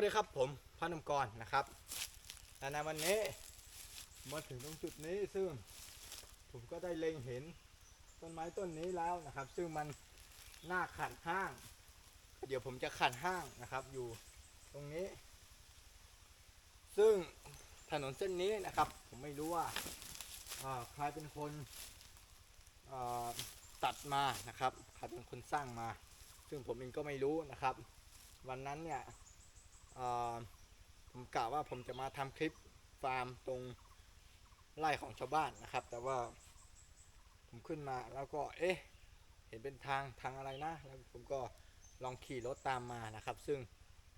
วัสดีครับผมพระนมกรนะครับและในวันนี้มาถึงตรงจุดนี้ซึ่งผมก็ได้เล็งเห็นต้นไม้ต้นนี้แล้วนะครับ ซึ่งมันหน้าขัดห้าง เดี๋ยวผมจะขัดห้างนะครับอยู่ตรงนี้ ซึ่งถนนเส้นนี้นะครับ ผมไม่รู้ว่าใครเป็นคนตัดมานะครับใครเป็นคนสร้างมา ซึ่งผมเองก็ไม่รู้นะครับ วันนั้นเนี่ย ผมกะว่าผมจะมาทำคลิปฟาร์มตรงไร่ของชาวบ้านนะครับ แต่ว่าผมขึ้นมาแล้วก็เอ๊ะเห็นเป็นทางทางอะไรนะ แล้วผมก็ลองขี่รถตามมานะครับ ซึ่ง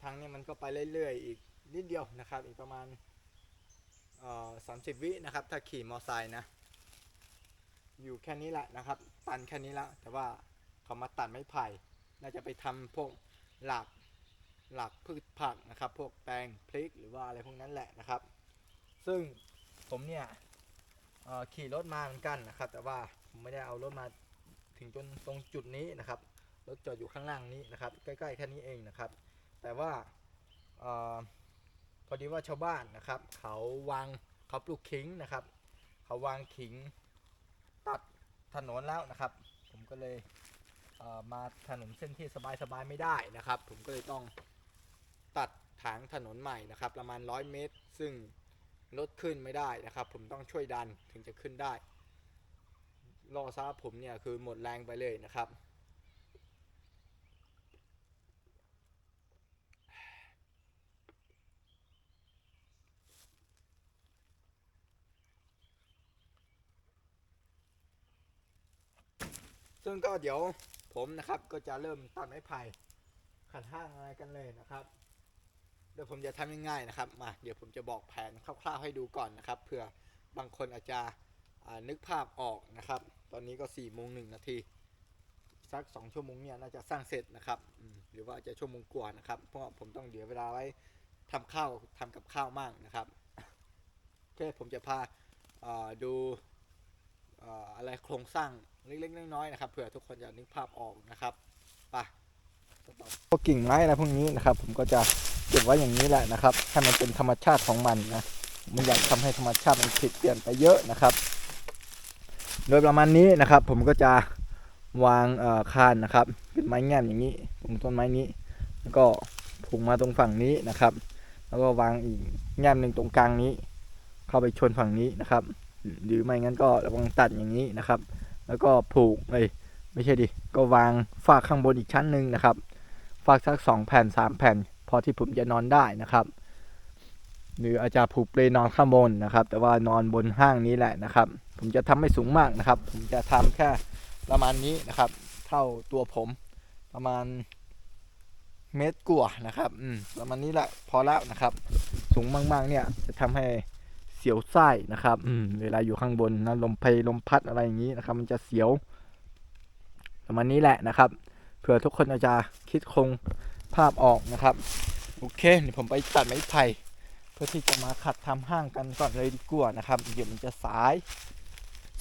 ทางนี้มันก็ไปเรื่อยๆ อีกนิดเดียวนะครับ อีกประมาณสามสิบวินะครับ ถ้าขี่มอไซค์นะ อยู่แค่นี้แหละนะครับ ตันแค่นี้แล้วแต่ว่าเขามาตัดไม้ไผ่ น่าจะไปทำพวกหลัก หลักพืชผักนะครับ พวกแตงพริกหรือว่าอะไรพวกนั้นแหละนะครับ ซึ่งผมเนี่ยขี่รถมาเหมือนกันนะครับ แต่ว่าผมไม่ได้เอารถมาถึงจนตรงจุดนี้นะครับรถจอดอยู่ข้างล่างนี้นะครับ ใกล้ๆแค่นี้เองนะครับ แต่ว่าอพอดีว่าชาวบ้านนะครับ เขาวางเขาปลูกขิงนะครับ เขาวางขิงตัดถนนแล้วนะครับ ผมก็เลยเมาถนนเส้นที่สบายๆไม่ได้นะครับ ผมก็เลยต้อง ตัดถางถนนใหม่นะครับประมาณ 100 เมตร ซึ่งรถขึ้นไม่ได้นะครับ ผมต้องช่วยดันถึงจะขึ้นได้รอซาผมเนี่ยคือหมดแรงไปเลยนะครับ ซึ่งก็เดี๋ยวผมนะครับก็จะเริ่มตัดไม้ไผ่ขัดห้างอะไรกันเลยนะครับ เดี๋ยวผมจะทำง่ายๆนะครับมาเดี๋ยวผมจะบอกแผนคร่าวๆให้ดูก่อนนะครับเผื่อบางคนอาจจะนึกภาพออกนะครับ ตอนนี้ก็4ี่โมงหนึ่งนาทีสัก 2 ชั่วโมงเนี่ยน่าจะสร้างเสร็จนะครับหรือว่าจะชั่วโมงกว่านะครับ เพราะผมต้องเดี๋ยวเวลาไว้ทำข้าวทำกับข้าวมั่งนะครับโอเคผมจะพาาดูเอ่ออะไรโครงสร้างเล็กๆน้อยๆนะครับเผื่อทุกคนจะนึกภาพออกนะครับไปพวกกิ่งไม้อะไรพวกนี้นะครับ ผมก็จะ เก็บไว้อย่างนี้แหละนะครับให้มันเป็นธรรมชาติของมันนะมันอยากทำให้ธรรมชาติมันผิดเปลี่ยนไปเยอะนะครับ โดยประมาณนี้นะครับ ผมก็จะวางคานนะครับ เป็นไม้แง่มอย่างนี้ ตรงต้นไม้นี้ แล้วก็ผูกมาตรงฝั่งนี้นะครับ แล้วก็วางอีกแง่มหนึ่งตรงกลางนี้ เข้าไปชนฝั่งนี้นะครับ หรือไม่งั้นก็ระวังตัดอย่างนี้นะครับ แล้วก็ผูกเอ้ยไม่ใช่ดิก็วางฝากข้างบนอีกชั้นหนึ่งนะครับ ฝากสักสองแผ่นสามแผ่น พอที่ผมจะนอนได้นะครับ หรืออาจจะผูกเปลนอนข้างบนนะครับ แต่ว่านอนบนห้างนี้แหละนะครับ ผมจะทำไม่สูงมากนะครับ ผมจะทำแค่ประมาณนี้นะครับ เท่าตัวผมประมาณเมตรกว่านะครับอืมประมาณนี้แหละพอแล้วนะครับ สูงมากๆเนี่ยจะทำให้เสียวไส้นะครับอืมเวลาอยู่ข้างบนนะลมเพลลมพัดอะไรอย่างนี้นะครับ มันจะเสียวประมาณนี้แหละนะครับเผื่อทุกคนอาจจะคิดคง ภาพออกนะครับ โอเคเดี๋ยวผมไปตัดไม้ไผ่เพื่อที่จะมาขัดทำห้างกันก่อนเลยดีกว่านะครับ เดี๋ยวมันจะสาย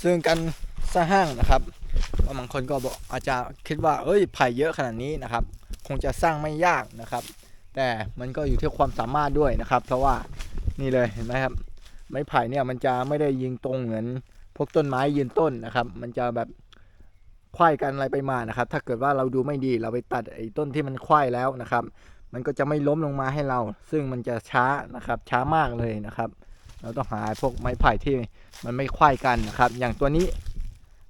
ซึ่งการสร้างห้างนะครับบางคนก็บอกอาจจะคิดว่าเอ้ยไผ่เยอะขนาดนี้นะครับ คงจะสร้างไม่ยากนะครับ แต่มันก็อยู่ที่ความสามารถด้วยนะครับ เพราะว่านี่เลยเห็นไหมครับ ไม้ไผ่เนี่ยมันจะไม่ได้ยิงตรงเหมือนพวกต้นไม้ยืนต้นนะครับ มันจะแบบ ไขว้กันอะไรไปมานะครับ ถ้าเกิดว่าเราดูไม่ดีเราไปตัดไอ้ต้นที่มันไขว้แล้วนะครับ มันก็จะไม่ล้มลงมาให้เรา ซึ่งมันจะช้านะครับช้ามากเลยนะครับ เราต้องหาพวกไม้ไผ่ที่มันไม่ไขว้กันนะครับ อย่างตัวนี้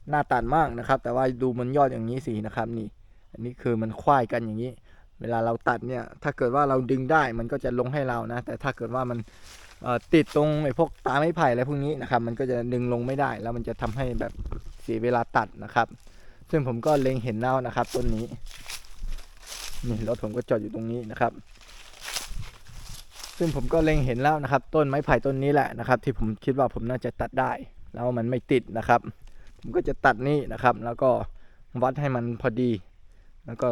หน้าตัดมากนะครับ แต่ว่าดูมันยอดอย่างนี้สินะครับนี่ อันนี้คือมันไขว้กันอย่างนี้ เวลาเราตัดเนี่ย ถ้าเกิดว่าเราดึงได้มันก็จะลงให้เรานะ แต่ถ้าเกิดว่ามันติดตรงไอ้พวกตาไม้ไผ่อะไรพวกนี้นะครับ มันก็จะดึงลงไม่ได้ แล้วมันจะทำให้แบบเสียเวลาตัดนะครับ ซึ่งผมก็เล็งเห็นแล้วนะครับ ต้นนี้นี่รถผมก็จอดอยู่ตรงนี้นะครับ ซึ่งผมก็เล็งเห็นแล้วนะครับ ต้นไม้ไผ่ต้นนี้แหละนะครับ ที่ผมคิดว่าผมน่าจะตัดได้ แล้วมันไม่ติดนะครับ ผมก็จะตัดนี่นะครับ แล้วก็วัดให้มันพอดี แล้วก็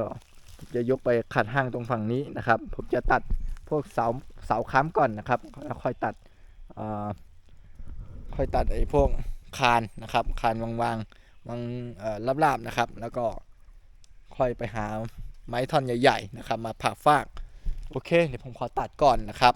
จะยกไปขัดห้างตรงฝั่งนี้นะครับ ผมจะตัดพวกเสาเสาค้ำก่อนนะครับแล้วค่อยตัดค่อยตัดไอ้พวกคานนะครับ คานวาง วางวางลาบๆนะครับ แล้วก็ค่อยไปหาไม้ท่อนใหญ่ ๆ นะครับ มาผ่าฟาก โอเค เดี๋ยวผมขอตัดก่อนนะครับ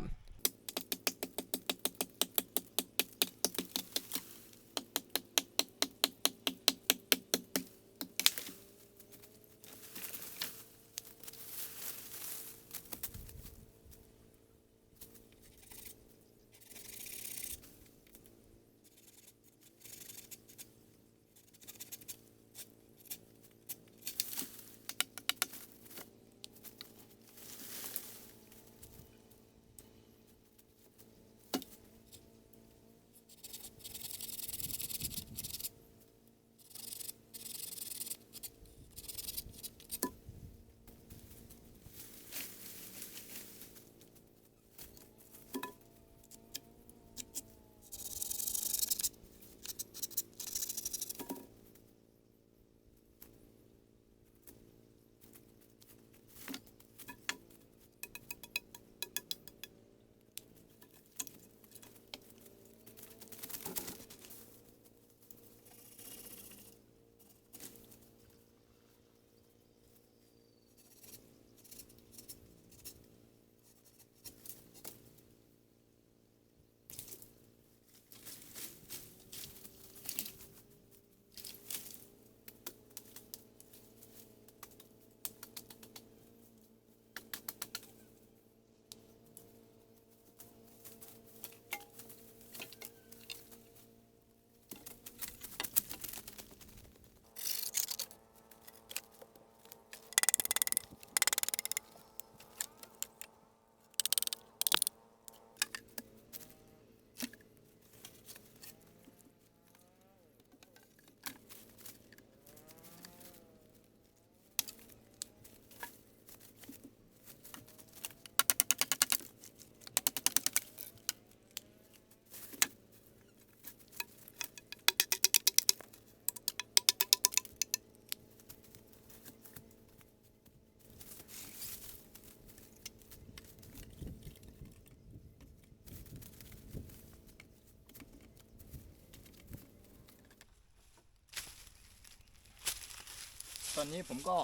อนนี้ผมก็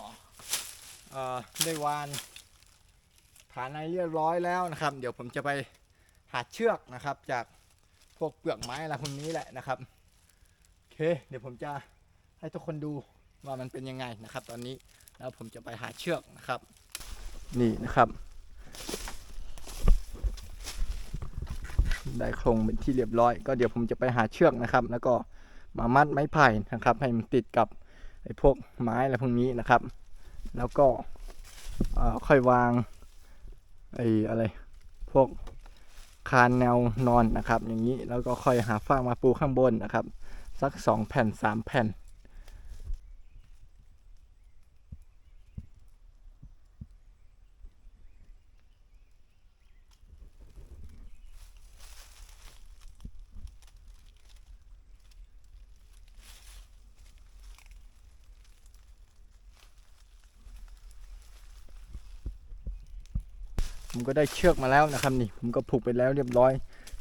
ได้วานฐานในเรียบร้อยแล้วนะครับ เดี๋ยวผมจะไปหาเชือกนะครับ จากพวกเปลือกไม้อะไรพวกนี้แหละนะครับโอเค เดี๋ยวผมจะให้ทุกคนดูว่ามันเป็นยังไงนะครับ ตอนนี้แล้วผมจะไปหาเชือกนะครับ นี่นะครับ ได้โครงเป็นที่เรียบร้อย ก็เดี๋ยวผมจะไปหาเชือกนะครับ แล้วก็มามัดไม้ไผ่นะครับ ให้มันติดกับ ไอ้พวกไม้อะไรพวกนี้นะครับ แล้วก็ค่อยวางไอ้อะไรพวกคานแนวนอนนะครับ อย่างนี้แล้วก็ค่อยหาฟางมาปูข้างบนนะครับ สักสองแผ่นสามแผ่น ผมก็ได้เชือกมาแล้วนะครับนี่ ผมก็ผูกไปแล้วเรียบร้อย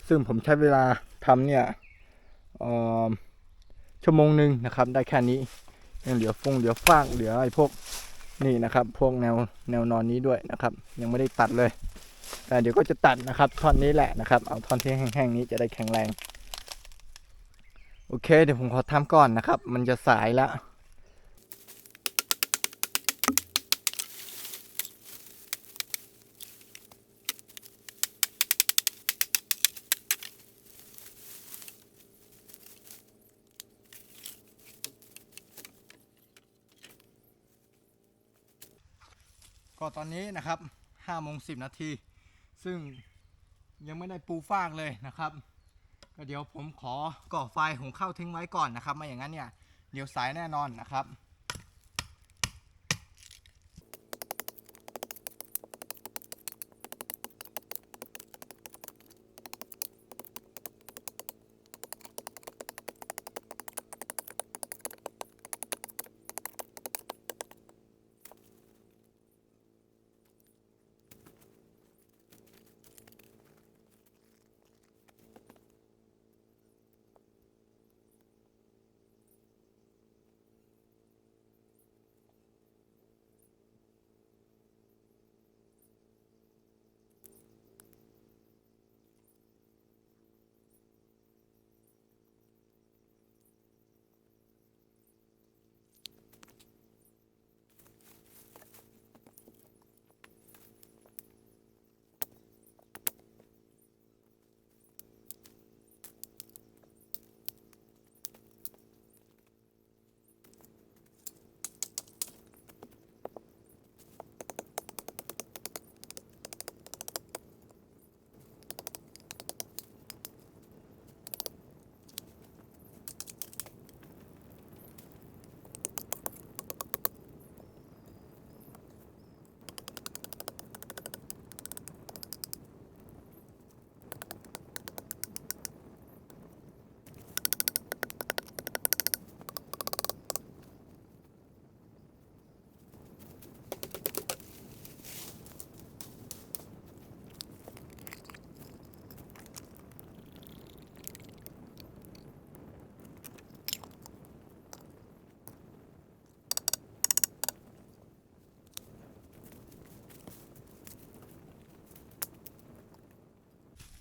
ซึ่งผมใช้เวลาทำเนี่ยชั่วโมงหนึ่งนะครับ ได้แค่นี้ยังเหลือฟงเหลือฟางเหลือไอ้พวกนี่นะครับ พวกแนวแนวนอนนี้ด้วยนะครับ ยังไม่ได้ตัดเลย แต่เดี๋ยวก็จะตัดนะครับ ท่อนนี้แหละนะครับ เอาท่อนที่แห้งๆนี้จะได้แข็งแรง โอเค เดี๋ยวผมขอทำก่อนนะครับ มันจะสายแล้ว ก็ตอนนี้นะครับ5โมง10 นาที ซึ่งยังไม่ได้ปูฟากเลยนะครับก็เดี๋ยวผมขอก่อไฟของข้าวทิ้งไว้ก่อนนะครับ ไม่อย่างนั้นเนี่ย เดี๋ยวสายแน่นอนนะครับ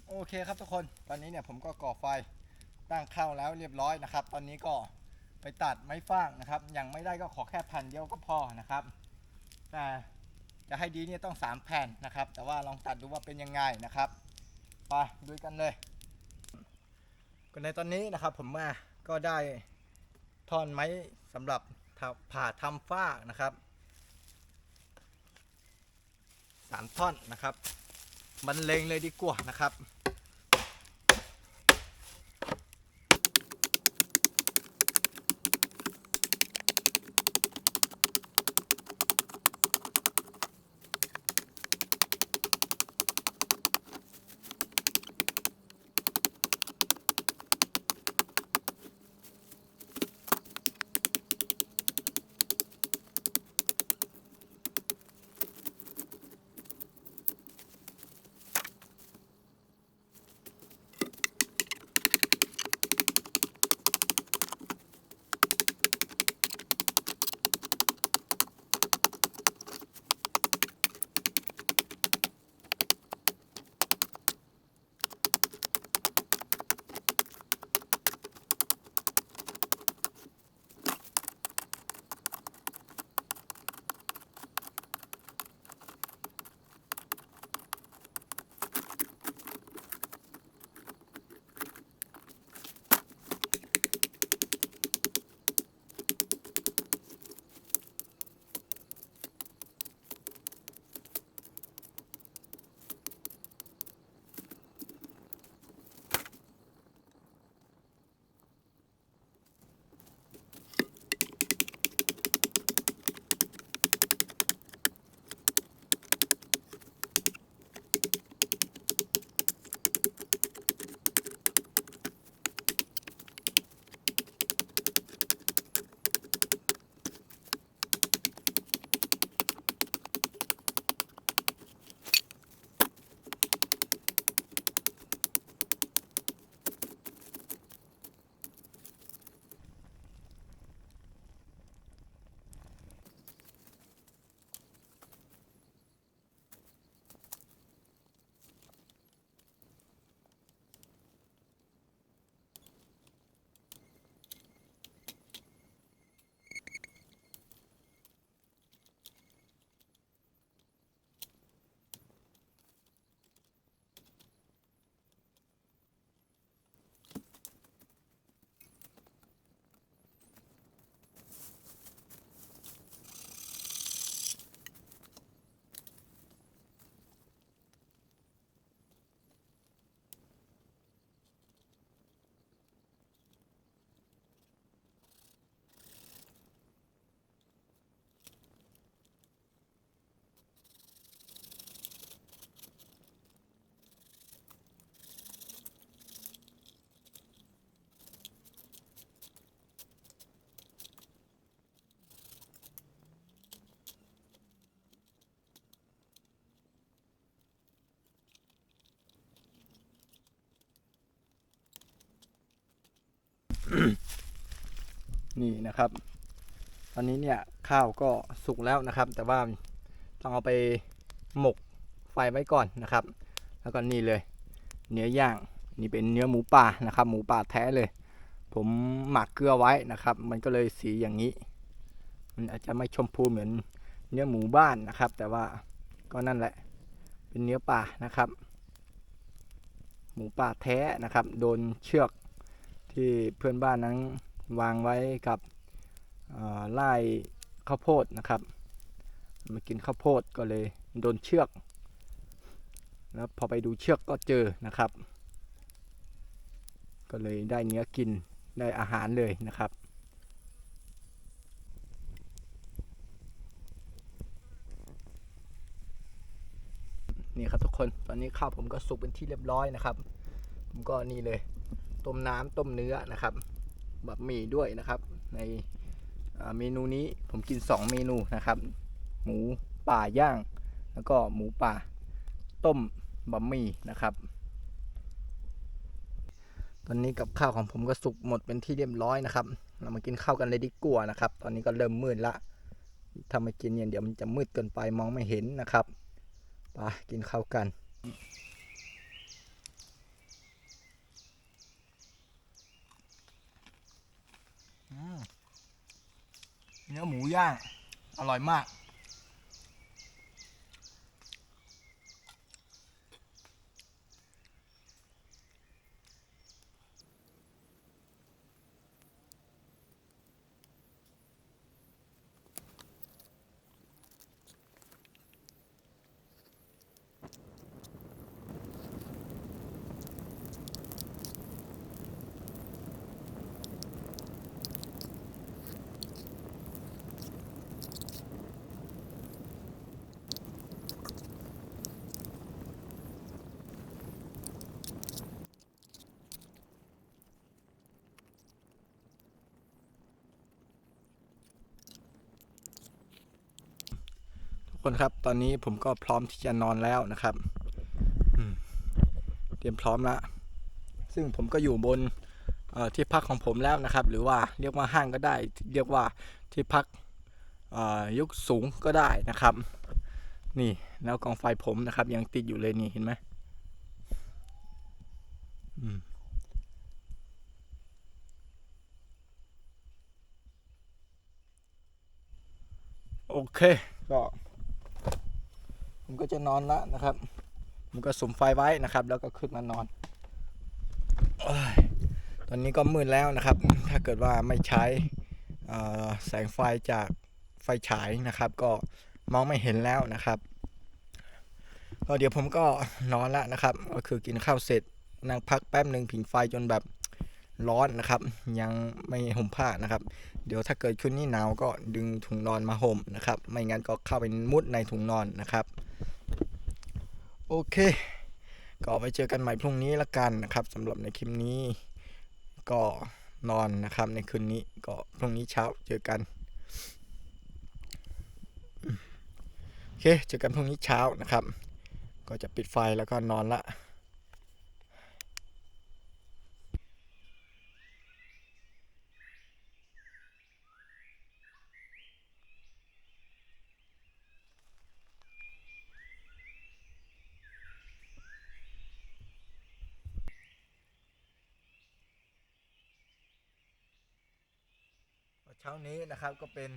โอเคครับทุกคน ตอนนี้เนี่ยผมก็ก่อไฟตั้งข้าวแล้วเรียบร้อยนะครับ ตอนนี้ก็ไปตัดไม้ฟางนะครับ ยังไม่ได้ก็ขอแค่แผ่นเดียวก็พอนะครับ แต่จะให้ดีเนี่ยต้อง 3 แผ่นนะครับ แต่ว่าลองตัดดูว่าเป็นยังไงนะครับ ไปดูกันเลยก็ในตอนนี้นะครับผมมาก็ได้ท่อนไม้สำหรับผ่าทำฝ้านะครับสามท่อนนะครับบรรเลงเลยดีกว่านะครับ นี่นะครับ ตอนนี้เนี่ยข้าวก็สุกแล้วนะครับ แต่ว่าต้องเอาไปหมกไฟไว้ก่อนนะครับ แล้วก็นี่เลย เนื้อย่างนี่เป็นเนื้อหมูป่านะครับ หมูป่าแท้เลย ผมหมักเกลือไว้นะครับ มันก็เลยสีอย่างนี้ มันอาจจะไม่ชมพูเหมือนเนื้อหมูบ้านนะครับ แต่ว่าก็นั่นแหละ เป็นเนื้อป่านะครับ หมูป่าแท้นะครับ โดนเชือกที่เพื่อนบ้านนั้น วางไว้กับไล่ข้าวโพดนะครับ มากินข้าวโพดก็เลยโดนเชือก แล้วพอไปดูเชือกก็เจอนะครับ ก็เลยได้เนื้อกินได้อาหารเลยนะครับนี่ครับทุกคนตอนนี้ข้าวผมก็สุกเป็นที่เรียบร้อยนะครับ ผมก็นี่เลย ต้มน้ำต้มเนื้อนะครับ บะหมี่ด้วยนะครับ ในเมนูนี้ผมกิน 2 เมนูนะครับ หมูป่าย่าง แล้วก็หมูป่าต้มบะหมี่นะครับ ตอนนี้กับข้าวของผมก็สุกหมดเป็นที่เรียบร้อยนะครับ เรามากินข้าวกันเลยดีกว่านะครับ ตอนนี้ก็เริ่มมืดละถ้าไม่กินเนี่ยเดี๋ยวมันจะมืดเกินไปมองไม่เห็นนะครับไปกินข้าวกัน เนื้อหมูย่าง อร่อยมาก คนครับ ตอนนี้ผมก็พร้อมที่จะนอนแล้วนะครับเตรียมพร้อมล้วซึ่งผมก็อยู่บนที่พักของผมแล้วนะครับ หรือว่าเรียกว่าห้างก็ได้ เรียกว่าที่พักเอ่อยกสูงก็ได้นะครับ นี่แล้วกองไฟผมนะครับ ยังติดอยู่เลยนี่เห็นไหมอืมโอเคก็ ผมก็จะนอนละนะครับ ผมก็สุมไฟไว้นะครับ แล้วก็ขึ้นมานอนตอนนี้ก็มืดแล้วนะครับ ถ้าเกิดว่าไม่ใช้แสงไฟจากไฟฉายนะครับ ก็มองไม่เห็นแล้วนะครับก็เดี๋ยวผมก็นอนละนะครับ ก็คือกินข้าวเสร็จนั่งพักแป๊บหนึ่งผิงไฟจนแบบร้อนนะครับ ยังไม่ห่มผ้านะครับ เดี๋ยวถ้าเกิดคืนนี้หนาวก็ดึงถุงนอนมาห่มนะครับ ไม่งั้นก็เข้าไปมุดในถุงนอนนะครับ โอเค ก็ไปเจอกันใหม่พรุ่งนี้ละกันนะครับสำหรับในคลิปนี้ ก็นอนนะครับในคืนนี้ก็พรุ่งนี้เช้าเจอกันโอเคเจอกันพรุ่งนี้เช้านะครับ ก็จะปิดไฟแล้วก็นอนละ ช้านี้นะครับก็เป็น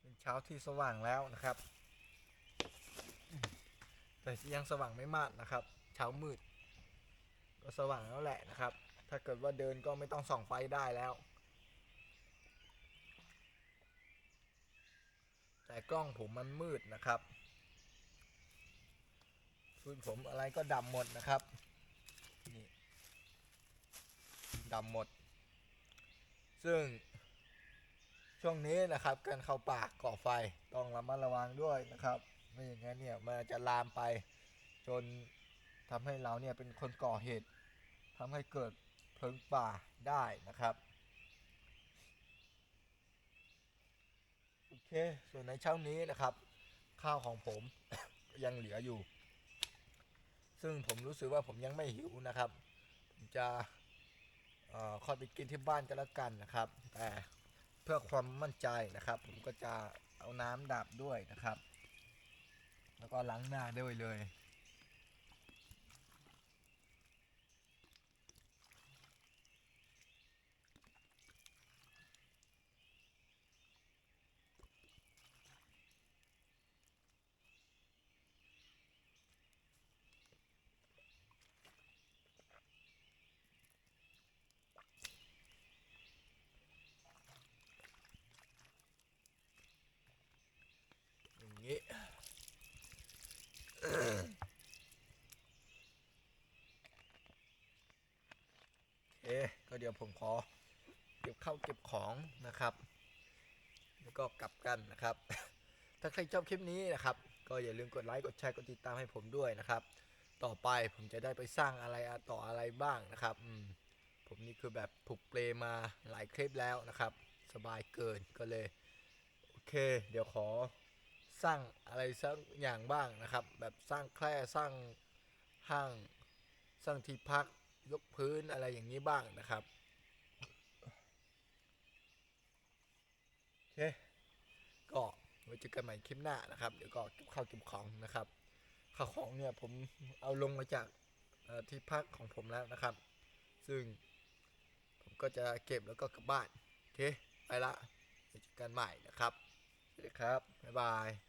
เป็นเช้าที่สว่างแล้วนะครับ แต่ยังสว่างไม่มากนะครับ เช้ามืด ก็สว่างแล้วแหละนะครับ ถ้าเกิดว่าเดินก็ไม่ต้องส่องไฟได้แล้ว แต่กล้องผมมันมืดนะครับฟืนผมอะไรก็ดำหมดนะครับนี่ ดำหมด ซึ่ง ช่วงนี้นะครับการเข้าป่าก่อไฟต้องระมัดระวังด้วยนะครับ ไม่อย่างนั้นเนี่ยมันจะลามไป จนทำให้เราเนี่ยเป็นคนก่อเหตุทำให้เกิดเพลิงป่าได้นะครับโอเค ส่วนในเช้านี้นะครับ ข้าวของผมยังเหลืออยู่ ซึ่งผมรู้สึกว่าผมยังไม่หิวนะครับ ผมจะ ออคอยไปกินที่บ้านก็แล้วกันนะครับ แต่เพื่อความมั่นใจนะครับ ผมก็จะเอาน้ำดับด้วยนะครับ แล้วก็ล้างหน้าด้วยเลย อย่างนี้ โอเค ก็เดี๋ยวผมขอเก็บเข้าเก็บของนะครับ แล้วก็กลับกันนะครับ ถ้าใครชอบคลิปนี้นะครับ ก็อย่าลืมกดไลค์กดแชร์กดติดตามให้ผมด้วยนะครับ ต่อไปผมจะได้ไปสร้างอะไรต่ออะไรบ้างนะครับอืมผมนี่คือแบบถูกเปลมาหลายคลิปแล้วนะครับ สบายเกินก็เลยโอเค เดี๋ยวขอสร้างอะไรสักอย่างบ้างนะครับ แบบสร้างแคร่สร้างห้างสร้างที่พักยกพื้นอะไรอย่างนี้บ้างนะครับ โอ เคก็ไว้เจอกันใหม่คลิปหน้านะครับ เดี๋ยวก็เก็บข้าวเก็บของนะครับข้าวของเนี่ยผมเอาลงมาจากที่พักของผมแล้วนะครับ ซึ่งผมก็จะเก็บแล้วก็กลับบ้าน โอเค ไปละเจอกันใหม่นะครับสวัสดีครับ บ๊ายบาย